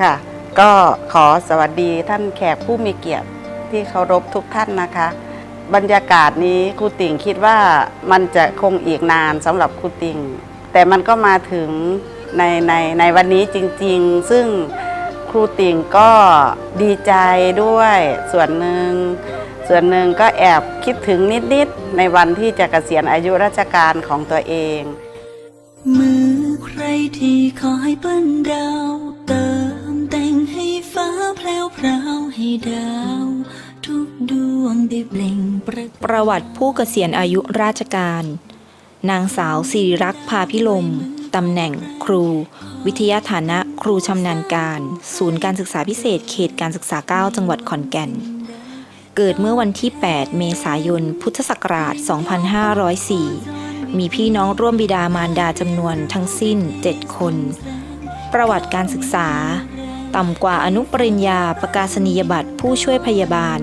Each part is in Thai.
ค่ะ ก็ขอสวัสดีท่านแขกผู้มีเกียรติที่เคารพทุกท่านนะคะ บรรยากาศนี้ครูติ่งคิดว่ามันจะคงอีกนานสำหรับครูติ่ง แต่มันก็มาถึงในในในวันนี้จริง ๆ ซึ่งครูติ่งก็ดีใจด้วยส่วนหนึ่งส่วนหนึ่งก็แอบคิดถึงนิด ๆ ในวันที่จะเกษียณอายุราชการของตัวเอง มือใครที่คอยปั้นดาวเติม แพรวพราวให้ดาว ทุกดวงได้เปล่งประประวัติผู้เกษียณอายุราชการ นางสาวสิริรักษ์พาพิลมตำแหน่งครู วิทยาฐานะครูชำนาญการ ศูนย์การศึกษาพิเศษเขตการศึกษา 9 จังหวัดขอนแก่น เกิดเมื่อวันที่ 8 เมษายน พุทธศักราช 2504 มีพี่น้องร่วมบิดามารดาจำนวนทั้งสิ้น 7 คน ประวัติการศึกษา ต่ำกว่าอนุปริญญาประกาศนียบัตรผู้ช่วยพยาบาล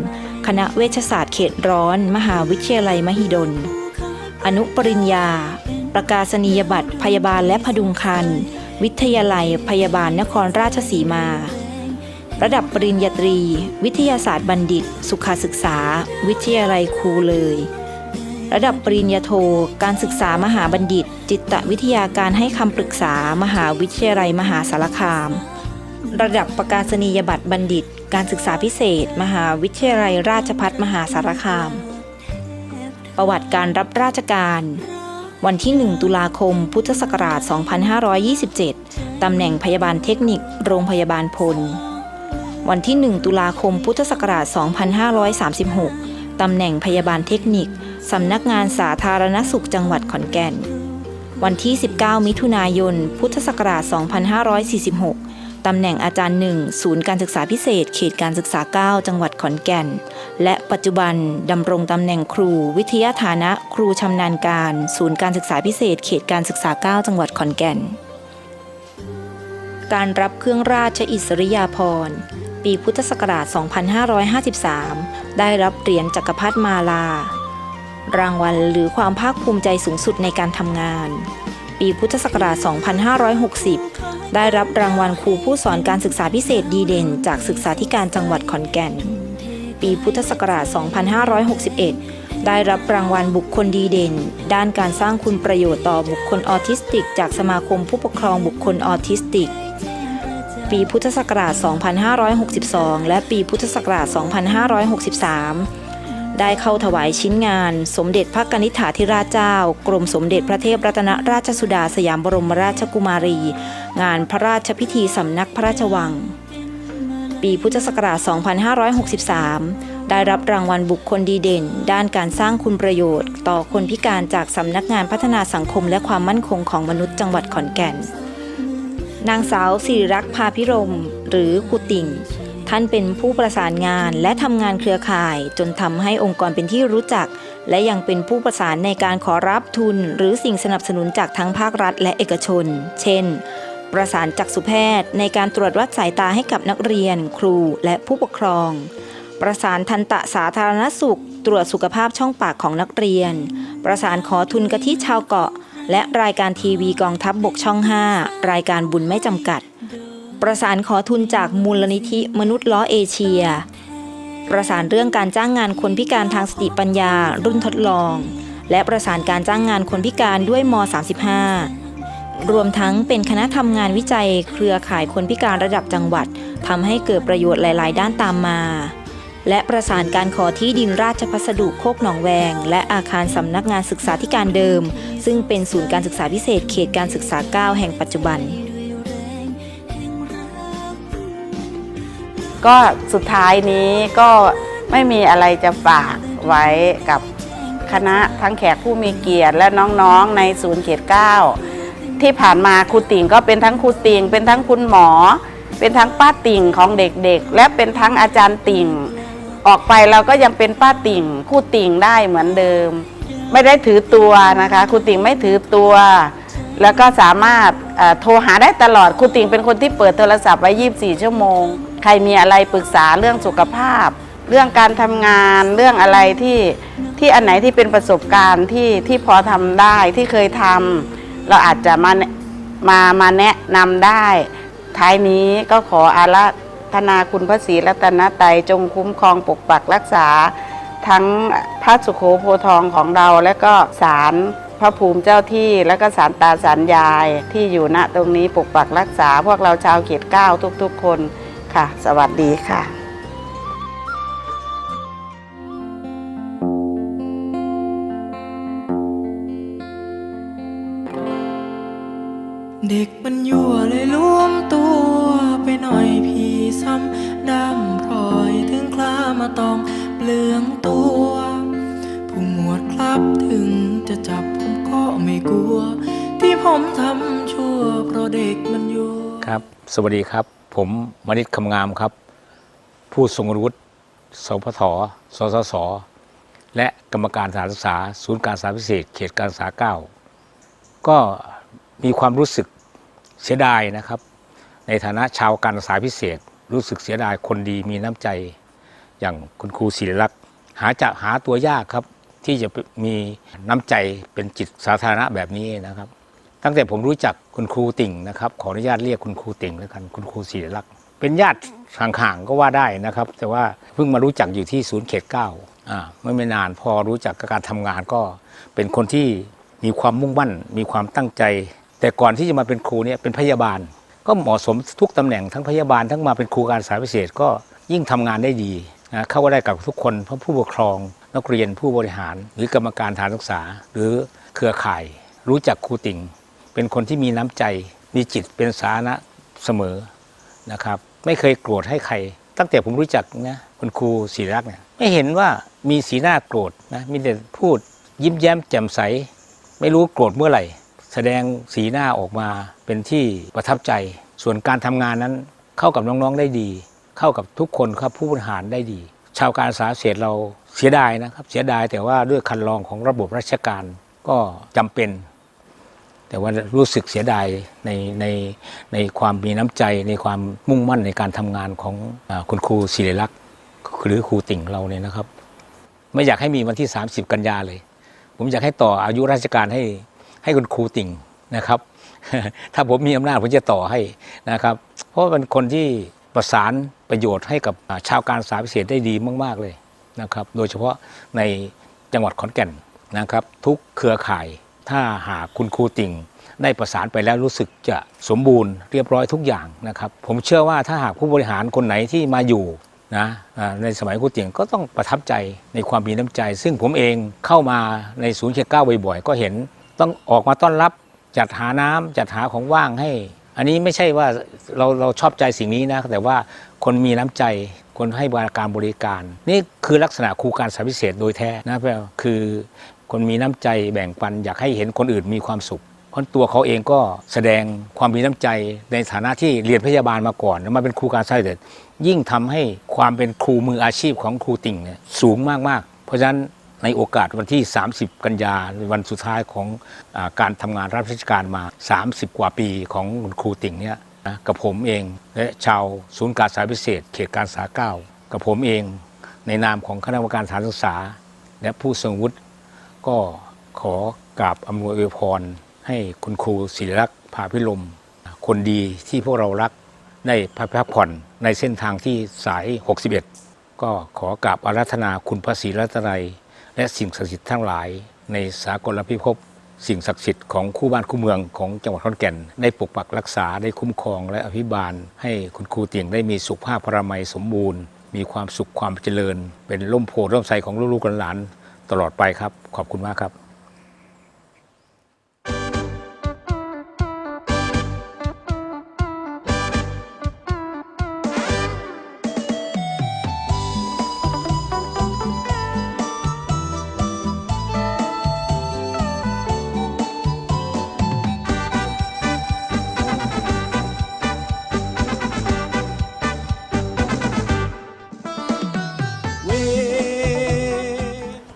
คณะเวชศาสตร์เขตร้อน มหาวิทยาลัยมหิดล อนุปริญญา ประกาศนียบัตรพยาบาลและพดุงครรภ์วิทยาลัยพยาบาลนครราชสีมา ระดับปริญญาตรี วิทยาศาสตร์บัณฑิต สุขศึกษา วิทยาลัยครูเลย ระดับปริญญาโท การศึกษามหาบัณฑิต จิตวิทยาการให้คำปรึกษามหาวิทยาลัยมหาสารคาม ระดับประกาศนียบัตรบัณฑิต การศึกษาพิเศษ มหาวิทยาลัยราชภัฏมหาสารคาม ประวัติการรับราชการ วันที่ 1 ตุลาคม พุทธศักราช 2527 ตำแหน่งพยาบาลเทคนิค โรงพยาบาลพล วันที่ 1 ตุลาคม พุทธศักราช 2536 ตำแหน่งพยาบาลเทคนิค สำนักงานสาธารณสุขจังหวัดขอนแก่น วันที่ 19 มิถุนายน พุทธศักราช 2546 ตำแหน่งอาจารย์หนึ่งศูนย์การศึกษาพิเศษ เขตการศึกษา 9 จังหวัดขอนแก่น และปัจจุบันดำรงตำแหน่งครู วิทยาฐานะ ครูชำนาญการ ศูนย์การศึกษาพิเศษ เขตการศึกษา 9 จังหวัดขอนแก่น การรับเครื่องราชอิสริยาภรณ์ปีพุทธศักราช 2553 ได้รับเหรียญจักรพรรดิมาลา รางวัลหรือความภาคภูมิใจสูงสุดในการทำงาน ปีพุทธศักราช 2560 ได้รับรางวัลครูผู้สอนการศึกษาพิเศษดีเด่น จากศึกษาธิการจังหวัดขอนแก่น ปีพุทธศักราช 2561 ได้รับรางวัลบุคคลดีเด่น ด้านการสร้างคุณประโยชน์ต่อบุคคลออทิสติก จากสมาคมผู้ปกครองบุคคลออทิสติก ปีพุทธศักราช 2562 และปีพุทธศักราช 2563 ได้เข้าถวายชิ้นงาน สมเด็จพระกนิษฐาธิราชเจ้า กรมสมเด็จพระเทพรัตนราชสุดาสยามบรมราชกุมารี งานพระราชพิธีสำนักพระราชวัง ปีพุทธศักราช 2563 ได้รับรางวัลบุคคลดีเด่น ด้านการสร้างคุณประโยชน์ ต่อคนพิการจากสำนักงานพัฒนาสังคมและความมั่นคงของมนุษย์จังหวัดขอนแก่น นางสาวสิริรักษ์พาพิรม หรือครูติ่ง ท่านเป็นผู้ประสานงานและทำงานเครือข่าย จนทำให้องค์กรเป็นที่รู้จัก และยังเป็นผู้ประสานในการขอรับทุน หรือสิ่งสนับสนุนจากทั้งภาครัฐและเอกชน เช่น ประสานจักษุแพทย์ ในการตรวจวัดสายตาให้กับนักเรียน ครูและผู้ปกครอง ประสานทันตะสาธารณสุข ตรวจสุขภาพช่องปากของนักเรียน ประสานขอทุนกะทิชาวเกาะ และรายการทีวีกองทัพบบกช่อง 5 รายการบุญไม่จำกัด ประสานขอทุนจากมูลนิธิมนุษย์ล้อเอเชีย ประสานเรื่องการจ้างงานคนพิการทางสติปัญญา รุ่นทดลอง และประสานการจ้างงานคนพิการด้วยม 35 รวมทั้งเป็นคณะทำงานวิจัยเครือข่ายคนพิการระดับจังหวัดทำให้เกิดประโยชน์หลาย ๆ ด้านตามมา และประสานการขอที่ดินราชพัสดุโคกหนองแวง และอาคารสำนักงานศึกษาธิการเดิม ซึ่งเป็นศูนย์การศึกษาพิเศษเขตการศึกษา 9 แห่งปัจจุบัน ก็สุดท้ายนี้ก็ไม่มีอะไรจะฝากไว้กับคณะทั้งแขกผู้มีเกียรติและน้องๆในศูนย์เขตเก้าที่ผ่านมาครูติ่งก็เป็นทั้งครูติ่งเป็นทั้งคุณหมอ เป็นทั้งป้าติ่งของเด็กๆ และเป็นทั้งอาจารย์ติ่ง ออกไปเราก็ยังเป็นป้าติ่งครูติ่งได้เหมือนเดิม ไม่ได้ถือตัวนะคะครูติ่งไม่ถือตัว แล้วก็สามารถโทรหาได้ตลอดครูติ่งเป็นคนที่เปิดโทรศัพท์ไว้ 24 ชั่วโมง ใครมีอะไรปรึกษาเรื่องสุขภาพ เรื่องการทำงานเรื่องอะไรที่ที่อันไหนที่เป็นประสบการณ์ที่ที่พอทำได้ที่เคยทำเราอาจจะมามามาแนะนำได้ ท้ายนี้ก็ขออาราธนาคุณพระศรีรัตนตรัยจงคุ้มครองปกปักรักษา ทั้งพระสุโขโพทองของเราและก็ศาลพระภูมิเจ้าที่และก็ศาลตาศาลยายที่อยู่ณตรงนี้ปกปักรักษาพวกเราชาวเขตเก้าทุกๆคน ค่ะ สวัสดีค่ะเด็กมันยั่วเลยรวมตัวไปหน่อยพี่ซ้ำดำพลอยถึงคลามาตองเปลืองตัว ผู้หมวดครับถึงจะจับผมก็ไม่กลัว ที่ผมทำชั่วเพราะเด็กมันยั่วครับ สวัสดีครับ ผมมณิตคำงามครับ ผู้ทรงวุฒิสพทสสส และกรรมการสถานศึกษา ศูนย์การศึกษาพิเศษ เขตการศึกษาเก้าก็มีความรู้สึกเสียดายนะครับ ในฐานะชาวการศึกษาพิเศษ รู้สึกเสียดายคนดีมีน้ำใจ อย่างคุณครูศิริลักษณ์หาจะหาตัวยากครับ ที่จะมีน้ำใจเป็นจิตสาธารณะแบบนี้นะครับ ตั้งแต่ผมรู้จักคุณครูติ่งนะครับ ขออนุญาตเรียกคุณครูติ่งแล้วกันคุณครูศิริลักษณ์เป็นญาติห่างๆก็ว่าได้นะครับ แต่ว่าเพิ่งมารู้จักอยู่ที่ศูนย์เขตเก้าอ่าเมื่อไม่นานพอรู้จักการทำงานก็เป็นคนที่มีความมุ่งมั่น มีความตั้งใจ แต่ก่อนที่จะมาเป็นครูเนี่ยเป็นพยาบาล ก็เหมาะสมทุกตำแหน่งทั้งพยาบาลทั้งมาเป็นครูการศึกษาพิเศษก็ยิ่งทำงานได้ดีนะเข้าก็ได้กับทุกคนเพราะผู้ปกครองนักเรียนผู้บริหาร หรือกรรมการฐานศึกษา หรือเครือข่าย รู้จักครูติ่ง เป็นคนที่มีน้ำใจ มีจิตเป็นสาธารณะเสมอนะครับ ไม่เคยโกรธให้ใคร ตั้งแต่ผมรู้จักนะคุณครูศิริรักษ์เนี่ยไม่เห็นว่ามีสีหน้าโกรธนะมีแต่พูดยิ้มแย้มแจ่มใส ไม่รู้โกรธเมื่อไหร่ แสดงสีหน้าออกมาเป็นที่ประทับใจ ส่วนการทำงานนั้นเข้ากับน้องๆได้ดี เข้ากับทุกคนครับผู้บริหารได้ดี ชาวการศึกษาเศษเราเสียดายนะครับ เสียดายแต่ว่าด้วยคันลองของระบบราชการก็จำเป็น แต่ว่ารู้สึกเสียดายในในในความมีน้ำใจ ในความมุ่งมั่นในการทำงานของอคุณครูศิริลักษณ์หรือครูติ่งเราเนี่ยนะครับ ไม่อยากให้มีวันที่ 30 กันยาเลย ผมอยากให้ต่ออายุราชการให้ให้คุณครูติ่งนะครับ ถ้าผมมีอำนาจผมจะต่อให้นะครับ เพราะเป็นคนที่ประสานประโยชน์ให้กับชาวการศึกษาพิเศษได้ดีมาก ๆเลยนะครับ โดยเฉพาะในจังหวัดขอนแก่นนะครับ ทุกเครือข่าย ถ้าหากคุณครูติ่งได้ประสานไปแล้วรู้สึกจะสมบูรณ์เรียบร้อยทุกอย่างนะครับ ผมเชื่อว่าถ้าหากผู้บริหารคนไหนที่มาอยู่นะในสมัยครูติ่งก็ต้องประทับใจในความมีน้ำใจ ซึ่งผมเองเข้ามาในศูนย์เขตเก้าบ่อยๆ ก็เห็นต้องออกมาต้อนรับจัดหาน้ำจัดหาของว่างให้ อันนี้ไม่ใช่ว่าเราเราชอบใจสิ่งนี้นะ แต่ว่าคนมีน้ำใจคนให้บริการบริการ นี่คือลักษณะครูการสาพิเศษโดยแท้นะเพื่อคือคนมีน้ำใจแบ่งปันอยากให้เห็นคนอื่นมีความสุขเพราะตัวเขาเองก็แสดงความมีน้ำใจในฐานะที่เรียนพยาบาลมาก่อน แล้วมาเป็นครูการสายพิเศษยิ่งทำให้ความเป็นครูมืออาชีพของครูติ่งเนี่ยสูงมาก ๆ เพราะฉะนั้นในโอกาสวันที่ 30 กันยาวันสุดท้ายของอการทำงานรับราชการมา 30 กว่าปีของครูติ่งเนี่ยนะกับผมเองและชาวศูนย์การศึกษาพิเศษ เขตการศาเก้ากับผมเองในนามของคณะกรรมการสานศึกษา และผู้ทรงวุฒิ ก็ขอกราบอำนวยอวยพร ให้คุณครูศิริรักษ์ภาพิลม คนดีที่พวกเรารักได้พักผ่อนในเส้นทางที่สาย 61 ก็ขอกราบอารัธนาคุณพระศรีรัตนัย และสิ่งศักดิ์สิทธิ์ทั้งหลาย ในสากลพิภพสิ่งศักดิ์สิทธิ์ของคู่บ้านคู่เมืองของจังหวัดขอนแก่น ได้ปกปักรักษาได้คุ้มครองและอภิบาล ให้คุณครูเตียงได้มีสุขภาพพรามัยสมบูรณ์ มีความสุขความเจริญ เป็นร่มโพร่มไทรของลูกๆหลาน ตลอดไปครับ ขอบคุณมากครับ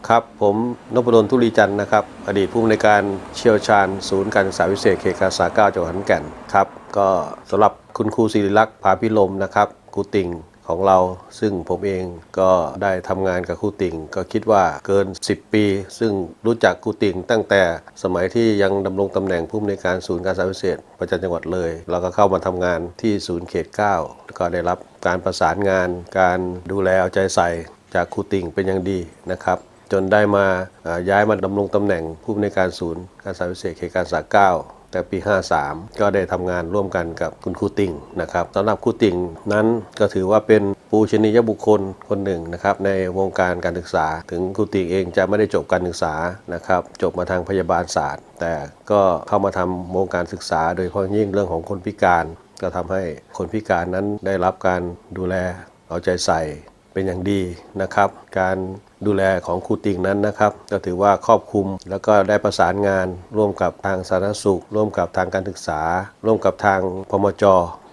ครับ ผมนพดลทุลีจันทร์นะครับ อดีตผู้อำนวยการเชี่ยวชาญ ศูนย์การศึกษาพิเศษเขตการศึกษาเก้าจังหวัดขอนแก่นครับ ก็สำหรับคุณครูศิริลักษ์ผาพิลมนะครับครูติ่งของเราซึ่งผมเองก็ได้ทำงานกับครูติ่ง ก็คิดว่าเกิน 10 ปี ซึ่งรู้จักครูติ่งตั้งแต่สมัยที่ยังดำรงตำแหน่งผู้อำนวยการศูนย์การศึกษาพิเศษประจำจังหวัดเลย เราก็เข้ามาทำงานที่ศูนย์เขต 9 ก็ได้รับการประสานงาน การดูแลเอาใจใส่จากครูติ่งเป็นอย่างดีนะครับ จนได้มาย้ายมาดำรงตำแหน่งผู้อำนวยการศูนย์ การศึกษาพิเศษเขตการศึกษาแต่ปี 53 ก็ได้ทำงานร่วมกันกับคุณครูติ่งนะครับสำหรับครูติ่งนั้นก็ถือว่าเป็นปูชนียบุคคลคนหนึ่งนะครับในวงการการศึกษา ถึงครูติ่งเองจะไม่ได้จบการศึกษานะครับจบมาทางพยาบาลศาสตร์ แต่ก็เข้ามาทำวงการศึกษา โดยเฉพาะยิ่งเรื่องของคนพิการ ก็ทำให้คนพิการนั้นได้รับการดูแลเอาใจใส่เป็นอย่างดีนะครับ การ ดูแลของครูติงนั้นนะครับ ก็ถือว่าครอบคลุมแล้วก็ได้ประสานงานร่วมกับทางสาธารณสุข ร่วมกับทางการศึกษา ร่วมกับทางพมจ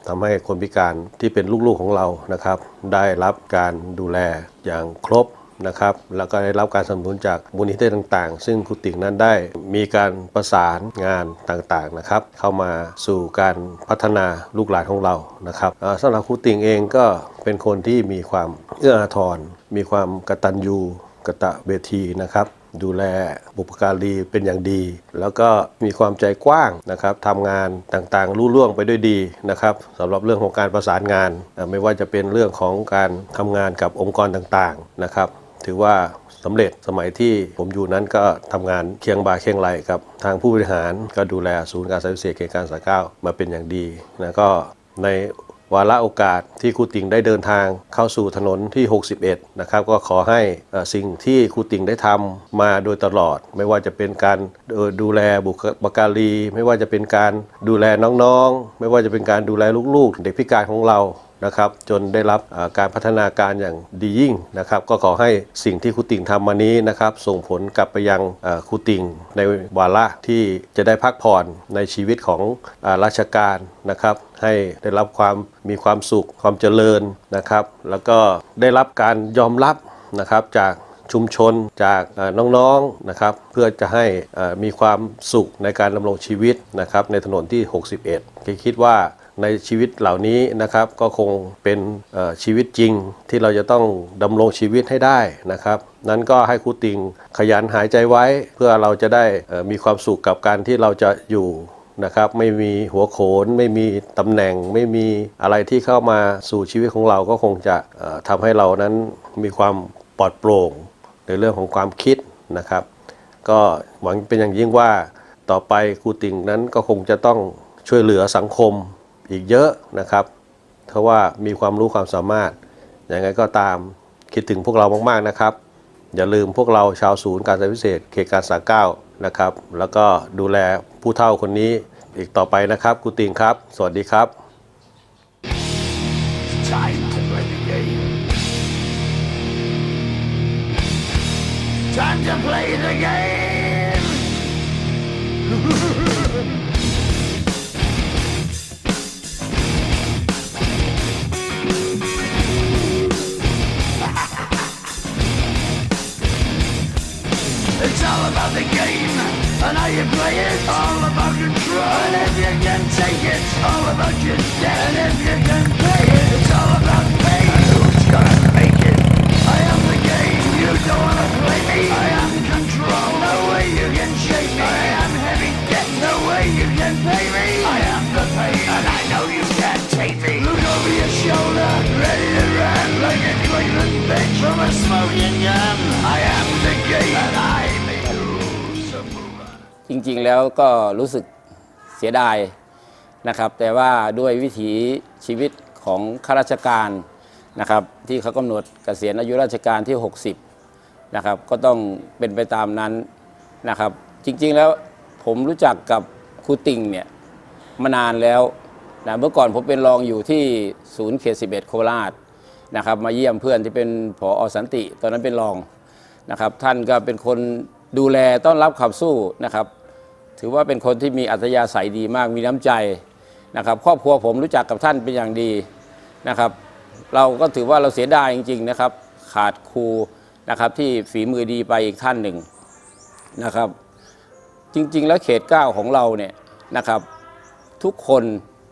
ทำให้คนพิการที่เป็นลูกๆของเรานะครับ ได้รับการดูแลอย่างครบ นะครับแล้วก็ได้รับการสนับสนุนจากมูลนิธิต่างๆ ซึ่งครูติ่งนั้นได้มีการประสานงานต่างๆนะครับ เข้ามาสู่การพัฒนาลูกหลานของเรานะครับสำหรับครูติ่งเองก็เป็นคนที่มีความเอื้ออาทร มีความกตัญญูกตเวทีนะครับดูแลบุพการีเป็นอย่างดี แล้วก็มีความใจกว้างนะครับทำงานต่างๆรุ่ล่วงไปด้วยดีนะครับสำหรับเรื่องของการประสานงาน ไม่ว่าจะเป็นเรื่องของการทำงานกับองค์กรต่างๆนะครับ ถือว่าสำเร็จสมัยที่ผมอยู่นั้นก็ทำงานเคียงบ่าเคียงไหลกับทางผู้บริหารก็ดูแลศูนย์การศึกษาพิเศษเขตการศึกษาเก้ามาเป็นอย่างดีแล้วก็ในวาระโอกาสที่ครูติ่งได้เดินทางเข้าสู่ถนนที่ 61 นะครับ ก็ขอให้สิ่งที่ครูติ่งได้ทำมาโดยตลอด ไม่ว่าจะเป็นการดูแลบุคการี ไม่ว่าจะเป็นการดูแลน้องๆ ไม่ว่าจะเป็นการดูแลลูกๆ เด็กพิการของเรา นะครับจนได้รับการพัฒนาการอย่างดียิ่งนะครับก็ขอให้สิ่งที่ครูติ่งทำมานี้นะครับส่งผลกลับไปยังครูติ่งในวาระที่จะได้พักผ่อนในชีวิตของอราชการนะครับให้ได้รับความมีความสุขความเจริญนะครับแล้วก็ได้รับการยอมรับนะครับจากชุมชนจากน้องๆนะครับเพื่อจะให้มีความสุขในการดำรงชีวิตนะครับในถนนที่ 61คิดว่า ในชีวิตเหล่านี้นะครับก็คงเป็นชีวิตจริงที่เราจะต้องดำรงชีวิตให้ได้นะครับ นั้นก็ให้ครูติงขยันหายใจไว้เพื่อเราจะได้มีความสุขกับการที่เราจะอยู่นะครับไม่มีหัวโขน ไม่มีตำแหน่ง ไม่มีอะไรที่เข้ามาสู่ชีวิตของเราก็คงจะเอ่อทำให้เรานั้นมีความปลอดโปร่งในเรื่องของความคิดนะครับ ก็หวังเป็นอย่างยิ่งว่าต่อไปครูติ่งนั้นก็คงจะต้องช่วยเหลือสังคม อีกเยอะนะครับเพราะว่ามีความรู้ความสามารถอย่างไรก็ตามคิดถึงพวกเรามากๆนะครับ อย่าลืมพวกเราชาวศูนย์การศึกษาพิเศษเขตการศึกษาเก้านะครับ แล้วก็ดูแลผู้เฒ่าคนนี้อีกต่อไปนะครับครูติงครับ สวัสดีครับ Time to play the game. Time to play the game. All about the game and how you play it. All about control. And if you can take it, all about your debt. And if you can pay it, it's all about ริง ๆ แล้วก็รู้สึกเสียดายนะครับ แต่ว่าด้วยวิถีชีวิตของข้าราชการนะครับ ที่เขากำหนดเกษียณอายุราชการที่ 60นะครับ ก็ต้องเป็นไปตามนั้นนะครับ จริงๆแล้วผมรู้จักกับครูติ่งเนี่ยมานานแล้วนะเมื่อก่อนผมเป็นรองอยู่ที่ศูนย์เขต11 โคราชนะครับ มาเยี่ยมเพื่อนที่เป็นผออสันติ ตอนนั้นเป็นรองนะครับ ท่านก็เป็นคนดูแลต้อนรับขับสู้นะครับ ถือว่าเป็นคนที่มีอัธยาศัยดีมากมีน้ำใจนะครับ ครอบครัวผมรู้จักกับท่านเป็นอย่างดีนะครับ เราก็ถือว่าเราเสียดายจริง ๆนะครับ ขาดครูนะครับที่ฝีมือดีไปอีกท่านหนึ่งนะครับ จริง ๆ แล้วเขตเก้าของเราเนี่ยนะครับ ทุกคน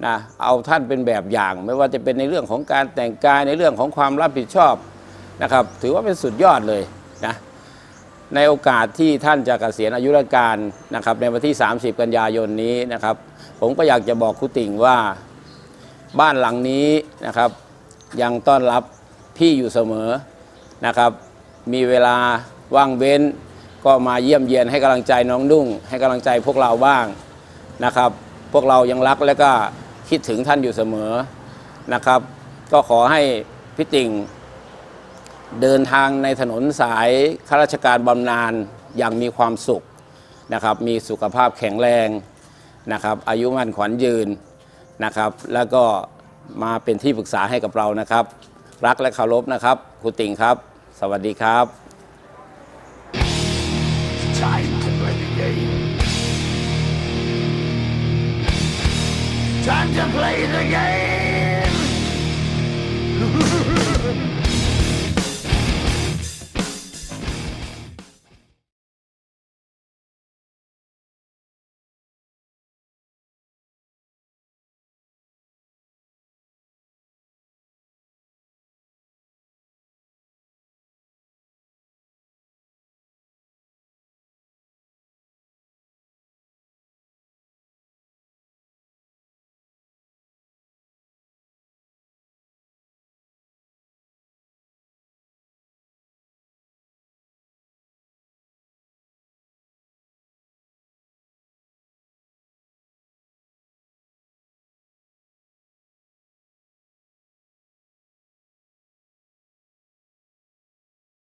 นะเอาท่านเป็นแบบอย่าง ไม่ว่าจะเป็นในเรื่องของการแต่งกายในเรื่องของความรับผิดชอบนะครับ ถือว่าเป็นสุดยอดเลยนะ ในโอกาสที่ท่านจะเกษียณอายุราชการนะครับในวันที่ 30 กันยายนนี้นะครับ ผมก็อยากจะบอกครูติ่งว่าบ้านหลังนี้นะครับ ยังต้อนรับพี่อยู่เสมอนะครับ มีเวลาว่างเว้น ก็มาเยี่ยมเยียนให้กำลังใจน้องนุ่งให้กำลังใจพวกเราบ้างนะครับ พวกเรายังรักและก็คิดถึงท่านอยู่เสมอนะครับ ก็ขอให้พี่ติ่ง เดินทางในถนนสายข้าราชการบำนาญอย่างมีความสุขนะครับ มีสุขภาพแข็งแรงนะครับ อายุมั่นขวัญยืนนะครับ แล้วก็มาเป็นที่ปรึกษาให้กับเรานะครับ รักและเคารพนะครับครูติ่งครับ สวัสดีครับ Time to play the game. Time to play the game.